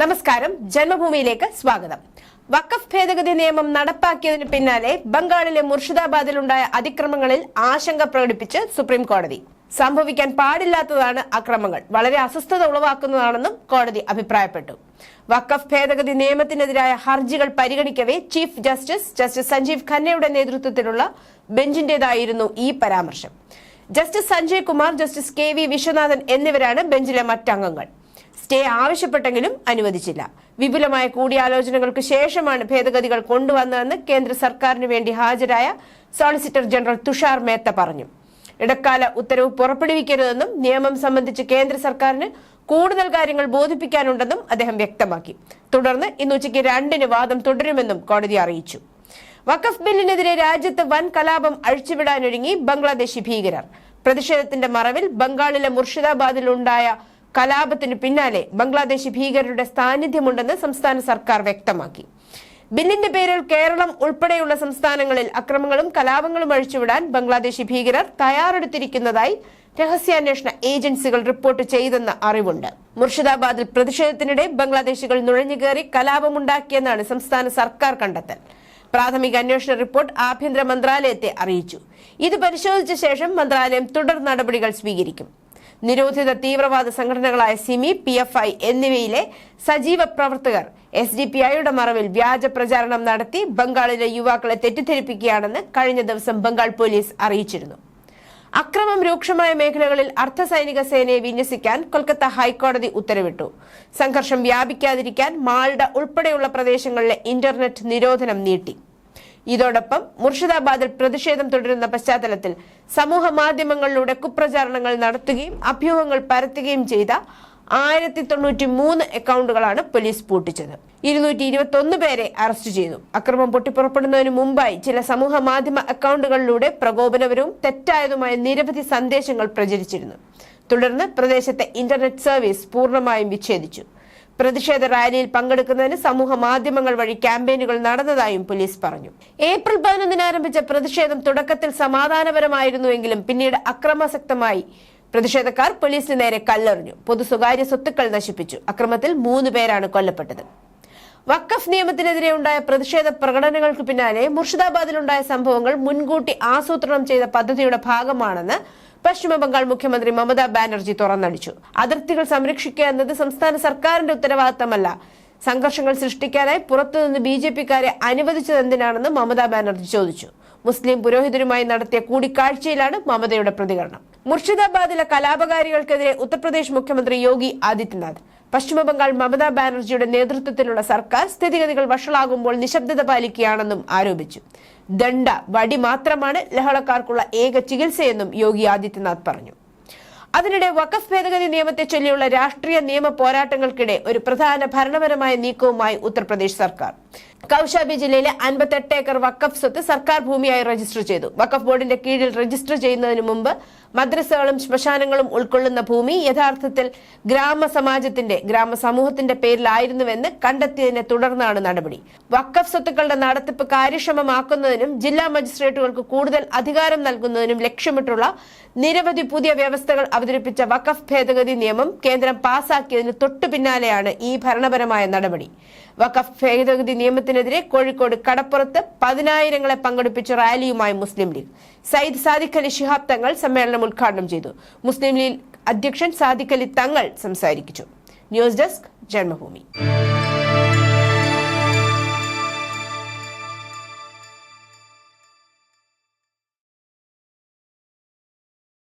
നമസ്കാരം. ജന്മഭൂമിയിലേക്ക് സ്വാഗതം. വഖഫ് ഭേദഗതി നിയമം നടപ്പാക്കിയതിന് പിന്നാലെ ബംഗാളിലെ മുർഷിദാബാദിലുണ്ടായ അതിക്രമങ്ങളിൽ ആശങ്ക പ്രകടിപ്പിച്ച് സുപ്രീം കോടതി. സംഭവിക്കാൻ പാടില്ലാത്തതാണ് അക്രമങ്ങൾ. വളരെ അസ്വസ്ഥത ഉളവാക്കുന്നതാണെന്നും കോടതി അഭിപ്രായപ്പെട്ടു. വഖഫ് ഭേദഗതി നിയമത്തിനെതിരായ ഹർജികൾ പരിഗണിക്കവേ ചീഫ് ജസ്റ്റിസ് ജസ്റ്റിസ് സഞ്ജീവ് ഖന്നയുടെ നേതൃത്വത്തിലുള്ള ബെഞ്ചിന്റേതായിരുന്നു ഈ പരാമർശം. Justice Sanjay Kumar justice K V Viswanathan എന്നിവരാണ് ബെഞ്ചിലെ മറ്റംഗങ്ങൾ. സ്റ്റേ ആവശ്യപ്പെട്ടെങ്കിലും അനുവദിച്ചില്ല. വിപുലമായ കൂടിയാലോചനകൾക്ക് ശേഷമാണ് ഭേദഗതികൾ കൊണ്ടുവന്നതെന്ന് കേന്ദ്ര സർക്കാരിന് വേണ്ടി ഹാജരായ സോളിസിറ്റർ ജനറൽ തുഷാർ മേത്ത പറഞ്ഞു. ഇടക്കാല ഉത്തരവ് പുറപ്പെടുവിക്കരുതെന്നും നിയമം സംബന്ധിച്ച് കേന്ദ്ര സർക്കാരിന് കൂടുതൽ കാര്യങ്ങൾ ബോധിപ്പിക്കാനുണ്ടെന്നും അദ്ദേഹം വ്യക്തമാക്കി. തുടർന്ന് ഇന്ന് ഉച്ചയ്ക്ക് രണ്ടിന് വാദം തുടരുമെന്നും കോടതി അറിയിച്ചു. വഖഫ് ബില്ലിനെതിരെ രാജ്യത്ത് വൻ കലാപം അഴിച്ചുവിടാനൊരുങ്ങി ബംഗ്ലാദേശി ഭീകരർ. പ്രതിഷേധത്തിന്റെ മറവിൽ ബംഗാളിലെ മുർഷിദാബാദിൽ ഉണ്ടായ കലാപത്തിന് പിന്നാലെ ബംഗ്ലാദേശി ഭീകരരുടെ സാന്നിധ്യമുണ്ടെന്ന് സംസ്ഥാന സർക്കാർ വ്യക്തമാക്കി. ബില്ലിന്റെ പേരിൽ കേരളം ഉൾപ്പെടെയുള്ള സംസ്ഥാനങ്ങളിൽ അക്രമങ്ങളും കലാപങ്ങളും അഴിച്ചുവിടാൻ ബംഗ്ലാദേശി ഭീകരർ തയ്യാറെടുത്തിരിക്കുന്നതായി രഹസ്യാന്വേഷണ ഏജൻസികൾ റിപ്പോർട്ട് ചെയ്തെന്ന അറിവുണ്ട്. മുർഷിദാബാദിൽ പ്രതിഷേധത്തിനിടെ ബംഗ്ലാദേശികൾ നുഴഞ്ഞുകയറി കലാപമുണ്ടാക്കിയെന്നാണ് സംസ്ഥാന സർക്കാർ കണ്ടെത്തൽ. പ്രാഥമിക അന്വേഷണ റിപ്പോർട്ട് ആഭ്യന്തര മന്ത്രാലയത്തെ അറിയിച്ചു. ഇത് പരിശോധിച്ച ശേഷം മന്ത്രാലയം തുടർ നടപടികൾ സ്വീകരിക്കും. നിരോധിത തീവ്രവാദ സംഘടനകളായ സിമി പി എഫ് ഐ എന്നിവയിലെ സജീവ പ്രവർത്തകർ എസ് ഡി പി ഐയുടെ മറവിൽ വ്യാജ പ്രചാരണം നടത്തി ബംഗാളിലെ യുവാക്കളെ തെറ്റിദ്ധരിപ്പിക്കുകയാണെന്ന് കഴിഞ്ഞ ദിവസം ബംഗാൾ പോലീസ് അറിയിച്ചിരുന്നു. അക്രമം രൂക്ഷമായ മേഖലകളിൽ അർദ്ധസൈനിക സേനയെ വിന്യസിക്കാൻ കൊൽക്കത്ത ഹൈക്കോടതി ഉത്തരവിട്ടു. സംഘർഷം വ്യാപിക്കാതിരിക്കാൻ മാൾഡ ഉൾപ്പെടെയുള്ള പ്രദേശങ്ങളിലെ ഇന്റർനെറ്റ് നിരോധനം നീട്ടി. ഇതോടൊപ്പം മുർഷിദാബാദിൽ പ്രതിഷേധം തുടരുന്ന പശ്ചാത്തലത്തിൽ സമൂഹ മാധ്യമങ്ങളിലൂടെ കുപ്രചാരണങ്ങൾ നടത്തുകയും അഭ്യൂഹങ്ങൾ പരത്തുകയും ചെയ്ത ആയിരത്തി തൊണ്ണൂറ്റി മൂന്ന് അക്കൗണ്ടുകളാണ് പോലീസ് പൂട്ടിച്ചത്. ഇരുന്നൂറ്റി ഇരുപത്തി ഒന്ന് പേരെ അറസ്റ്റ് ചെയ്തു. അക്രമം പൊട്ടിപ്പുറപ്പെടുന്നതിന് മുമ്പായി ചില സമൂഹ മാധ്യമ അക്കൗണ്ടുകളിലൂടെ പ്രകോപനപരവും തെറ്റായതുമായ നിരവധി സന്ദേശങ്ങൾ പ്രചരിച്ചിരുന്നു. തുടർന്ന് പ്രദേശത്തെ ഇന്റർനെറ്റ് സർവീസ് പൂർണമായും വിച്ഛേദിച്ചു. പ്രതിഷേധ റാലിയിൽ പങ്കെടുക്കുന്നതിന് സമൂഹ മാധ്യമങ്ങൾ വഴി ക്യാമ്പയിനുകൾ നടന്നതായും പോലീസ് പറഞ്ഞു. ഏപ്രിൽ പതിനൊന്നിന് ആരംഭിച്ച പ്രതിഷേധം തുടക്കത്തിൽ സമാധാനപരമായിരുന്നുവെങ്കിലും പിന്നീട് അക്രമാസക്തമായി. പ്രതിഷേധക്കാർ പോലീസിന് നേരെ കല്ലെറിഞ്ഞു. പൊതു സ്വകാര്യ സ്വത്തുക്കൾ നശിപ്പിച്ചു. അക്രമത്തിൽ മൂന്ന് പേരാണ് കൊല്ലപ്പെട്ടത്. വഖഫ് നിയമത്തിനെതിരെ ഉണ്ടായ പ്രതിഷേധ പ്രകടനങ്ങൾക്ക് പിന്നാലെ മുർഷിദാബാദിലുണ്ടായ സംഭവങ്ങൾ മുൻകൂട്ടി ആസൂത്രണം ചെയ്ത പദ്ധതിയുടെ ഭാഗമാണെന്ന് പശ്ചിമ ബംഗാൾ മുഖ്യമന്ത്രി മമതാ ബാനർജി തുറന്നടിച്ചു. അതിർത്തികൾ സംരക്ഷിക്കുക എന്നത് സംസ്ഥാന സർക്കാരിന്റെ ഉത്തരവാദിത്തമല്ല. സംഘർഷങ്ങൾ സൃഷ്ടിക്കാനായി പുറത്തുനിന്ന് ബി ജെ പിക്കാരെ അനുവദിച്ചത് എന്തിനാണെന്ന് മമതാ ബാനർജി ചോദിച്ചു. മുസ്ലിം പുരോഹിതരുമായി നടത്തിയ കൂടിക്കാഴ്ചയിലാണ് മമതയുടെ പ്രതികരണം. മുർഷിദാബാദിലെ കലാപകാരികൾക്കെതിരെ ഉത്തർപ്രദേശ് മുഖ്യമന്ത്രി യോഗി ആദിത്യനാഥ്. പശ്ചിമബംഗാൾ മമതാ ബാനർജിയുടെ നേതൃത്വത്തിലുള്ള സർക്കാർ സ്ഥിതിഗതികൾ വഷളാകുമ്പോൾ നിശബ്ദത പാലിക്കുകയാണെന്നും ആരോപിച്ചു. ദണ്ഡ വടി മാത്രമാണ് ലഹളക്കാർക്കുള്ള ഏക ചികിത്സയെന്നും യോഗി ആദിത്യനാഥ് പറഞ്ഞു. അതിനിടെ വഖഫ് ഭേദഗതി നിയമത്തെ ചൊല്ലിയുള്ള രാഷ്ട്രീയ നിയമ പോരാട്ടങ്ങൾക്കിടെ ഒരു പ്രധാന ഭരണപരമായ നീക്കവുമായി ഉത്തർപ്രദേശ് സർക്കാർ. കൌശാബി ജില്ലയിലെ അൻപത്തെട്ട് ഏക്കർ വക്കഫ് സ്വത്ത് സർക്കാർ ഭൂമിയായി രജിസ്റ്റർ ചെയ്തു. വക്കഫ് ബോർഡിന്റെ കീഴിൽ രജിസ്റ്റർ ചെയ്യുന്നതിന് മുമ്പ് മദ്രസകളും ശ്മശാനങ്ങളും ഉൾക്കൊള്ളുന്ന ഭൂമി യഥാർത്ഥത്തിൽ ഗ്രാമസമാജത്തിന്റെ ഗ്രാമസമൂഹത്തിന്റെ പേരിലായിരുന്നുവെന്ന് കണ്ടെത്തിയതിനെ തുടർന്നാണ് നടപടി. വക്കഫ് സ്വത്തുക്കളുടെ നടത്തിപ്പ് കാര്യക്ഷമമാക്കുന്നതിനും ജില്ലാ മജിസ്ട്രേറ്റുകൾക്ക് കൂടുതൽ അധികാരം നൽകുന്നതിനും ലക്ഷ്യമിട്ടുള്ള നിരവധി പുതിയ വ്യവസ്ഥകൾ അവതരിപ്പിച്ച വക്കഫ് ഭേദഗതി നിയമം കേന്ദ്രം പാസാക്കിയതിന് തൊട്ടു പിന്നാലെയാണ് ഈ ഭരണപരമായ നടപടി. വഖഫ് ഭേദഗതി നിയമത്തിനെതിരെ കോഴിക്കോട് കടപ്പുറത്ത് പതിനായിരങ്ങളെ പങ്കെടുപ്പിച്ച റാലിയുമായി മുസ്ലിം ലീഗ്. സയ്യിദ് സാദിഖ് അലി ശിഹാബ് തങ്ങൾ സമ്മേളനം ഉദ്ഘാടനം ചെയ്തു. മുസ്ലിം ലീഗ് അധ്യക്ഷൻ സാദിഖ് അലി തങ്ങൾ സംസാരിച്ചു. News desk Janmabhumi.